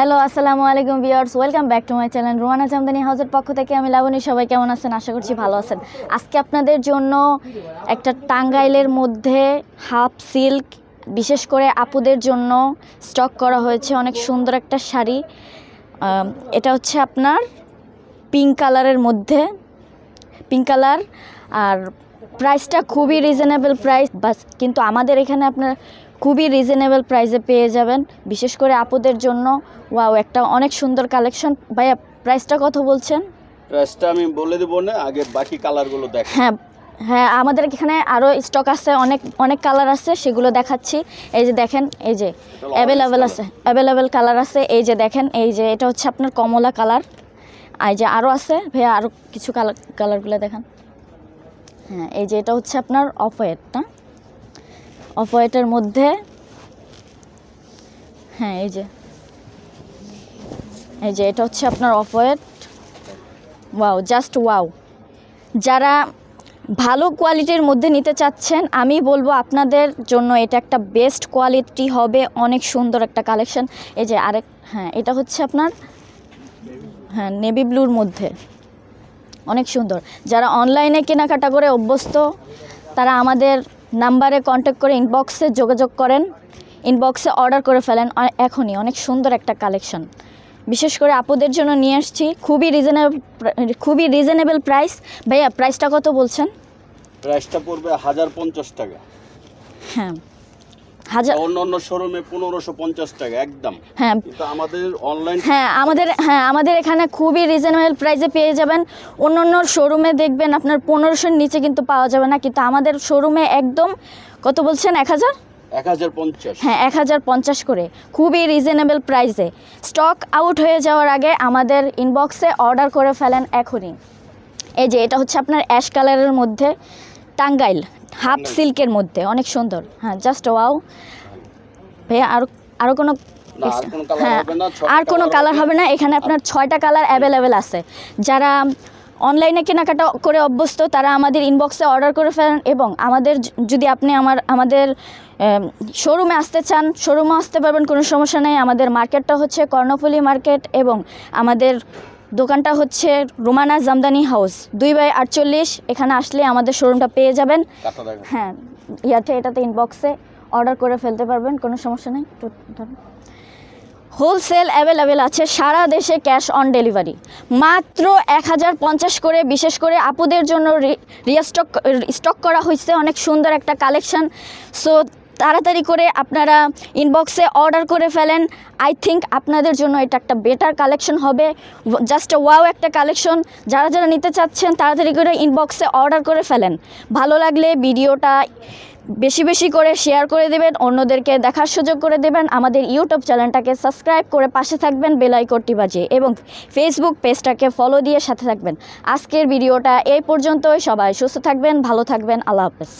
Hello আসসালামু আলাইকুম viewers welcome back to my channel Rumana Jamdani হাউসের পক্ষ থেকে আমি লাবণী। সবাই কেমন আছেন? আশা করছি ভালো আছেন। আজকে আপনাদের জন্য একটা টাঙ্গাইলের মধ্যে হাফ সিল্ক, বিশেষ করে আপুদের জন্য স্টক করা হয়েছে। অনেক সুন্দর একটা শাড়ি। এটা হচ্ছে আপনার পিঙ্ক কালারের মধ্যে। পিঙ্ক কালার আর প্রাইসটা খুবই রিজনেবল প্রাইস বাস, কিন্তু আমাদের এখানে আপনার খুবই রিজনেবল প্রাইসে পেয়ে যাবেন। বিশেষ করে আপুদের জন্য ওয়াও একটা অনেক সুন্দর কালেকশন ভাইয়া প্রাইসটা কত বলছেন? প্রাইসটা আমি বলে দেবো না আগে বাকি কালারগুলো দেখ হ্যাঁ হ্যাঁ আমাদের এখানে আরও স্টক আছে অনেক অনেক কালার আছে সেগুলো দেখাচ্ছি। এই যে দেখেন এই যে অ্যাভেলেবেল আছে অ্যাভেলেবেল কালার আছে। এই যে দেখেন এই যে এটা হচ্ছে আপনার কমলা কালার এই যে আরও আছে ভাইয়া আরও কিছু কালার কালারগুলো দেখান। হ্যাঁ এই যে এটা হচ্ছে আপনার অফ হোয়াইট না? অফ হোয়াইটের মধ্যে। হ্যাঁ এই যে। এই যে, এটা হচ্ছে আপনার off white. Wow, just wow. যারা ভালো কোয়ালিটির মধ্যে নিতে চাচ্ছেন, আমি বলব আপনাদের জন্য এটা একটা বেস্ট কোয়ালিটি হবে, অনেক সুন্দর একটা কালেকশন। এই যে আরেক হ্যাঁ এটা হচ্ছে আপনার হ্যাঁ নেভি ব্লুর মধ্যে। অনেক সুন্দর। যারা অনলাইনে কেনাকাটা করে অভ্যস্ত, তারা আমাদের নাম্বারে কন্ট্যাক্ট করে ইনবক্সে যোগাযোগ করেন। ইনবক্সে অর্ডার করে ফেলেন। এখনই অনেক সুন্দর একটা কালেকশন বিশেষ করে আপুদের জন্য নিয়ে আসছি। খুবই রিজনেবল খুবই রিজনেবল প্রাইস ভাইয়া প্রাইসটা কত বলছেন? প্রাইসটা পড়বে হাজার পঞ্চাশ টাকা। হ্যাঁ। হাজার অন্য অন্য শোরুমে পনেরোশো পঞ্চাশ টাকা একদম। হ্যাঁ। আমাদের অনলাইন হ্যাঁ আমাদের হ্যাঁ আমাদের এখানে খুবই রিজনেবল প্রাইসে পেয়ে যাবেন। অন্য অন্য শোরুমে দেখবেন আপনার পনেরোশোর নিচে কিন্তু পাওয়া যাবে না কিন্তু আমাদের শোরুমে একদম কত বলছেন এক হাজার? হ্যাঁ এক হাজার পঞ্চাশ করে। খুবই রিজনেবল প্রাইসে স্টক আউট হয়ে যাওয়ার আগে আমাদের ইনবক্সে অর্ডার করে ফেলেন এখনই। এই যে এটা হচ্ছে আপনার অ্যাশ কালারের মধ্যে। টাঙ্গাইল হাফ সিল্কের মধ্যে অনেক সুন্দর। হ্যাঁ জাস্ট ওয়াও ভাইয়া আরও আরও কোনো না আর কোনো কালার হ্যাঁ আর কোনো কালার হবে। না। এখানে আপনার ছয়টা কালার অ্যাভেলেবেল আছে। যারা অনলাইনে কেনাকাটা করে অভ্যস্ত তারা আমাদের ইনবক্সে অর্ডার করে ফেলেন এবং আমাদের যদি আপনি আমার আমাদের শোরুমে আসতে চান শোরুমে আসতে পারবেন কোনো সমস্যা নেই। আমাদের মার্কেটটা হচ্ছে কর্ণফুলি মার্কেট এবং আমাদের দোকানটা হচ্ছে রোমানা জামদানি হাউস। দুই বাই আটচল্লিশ এখানে আসলে আমাদের শোরুমটা পেয়ে যাবেন। হ্যাঁ ইয়াতে এটাতে ইনবক্সে অর্ডার করে ফেলতে পারবেন কোনো সমস্যা নেই। হোলসেল অ্যাভেলেবেল আছে সারা দেশে ক্যাশ অন ডেলিভারি মাত্র এক হাজার পঞ্চাশ করে বিশেষ করে আপুদের জন্য রিস্টক স্টক করা হয়েছে। অনেক সুন্দর একটা কালেকশন সো তাড়াতাড়ি করে আপনারা ইনবক্সে অর্ডার করে ফেলেন। আই থিঙ্ক আপনাদের জন্য এটা একটা বেটার কালেকশন হবে। জাস্ট ওয়াও একটা কালেকশন যারা যারা নিতে চাচ্ছেন, তাড়াতাড়ি করে ইনবক্সে অর্ডার করে ফেলেন। ভালো লাগলে ভিডিওটা বেশি বেশি করে শেয়ার করে দেবেন, অন্যদেরকে দেখার সুযোগ করে দেবেন। আমাদের ইউটিউব চ্যানেলটাকে সাবস্ক্রাইব করে পাশে থাকবেন বেলাই বেলাইকনটি বাজিয়ে। এবং ফেসবুক পেজটাকে ফলো দিয়ে সাথে থাকবেন। আজকের ভিডিওটা এই পর্যন্তই। সবাই সুস্থ থাকবেন, ভালো থাকবেন। আল্লাহ হাফেজ।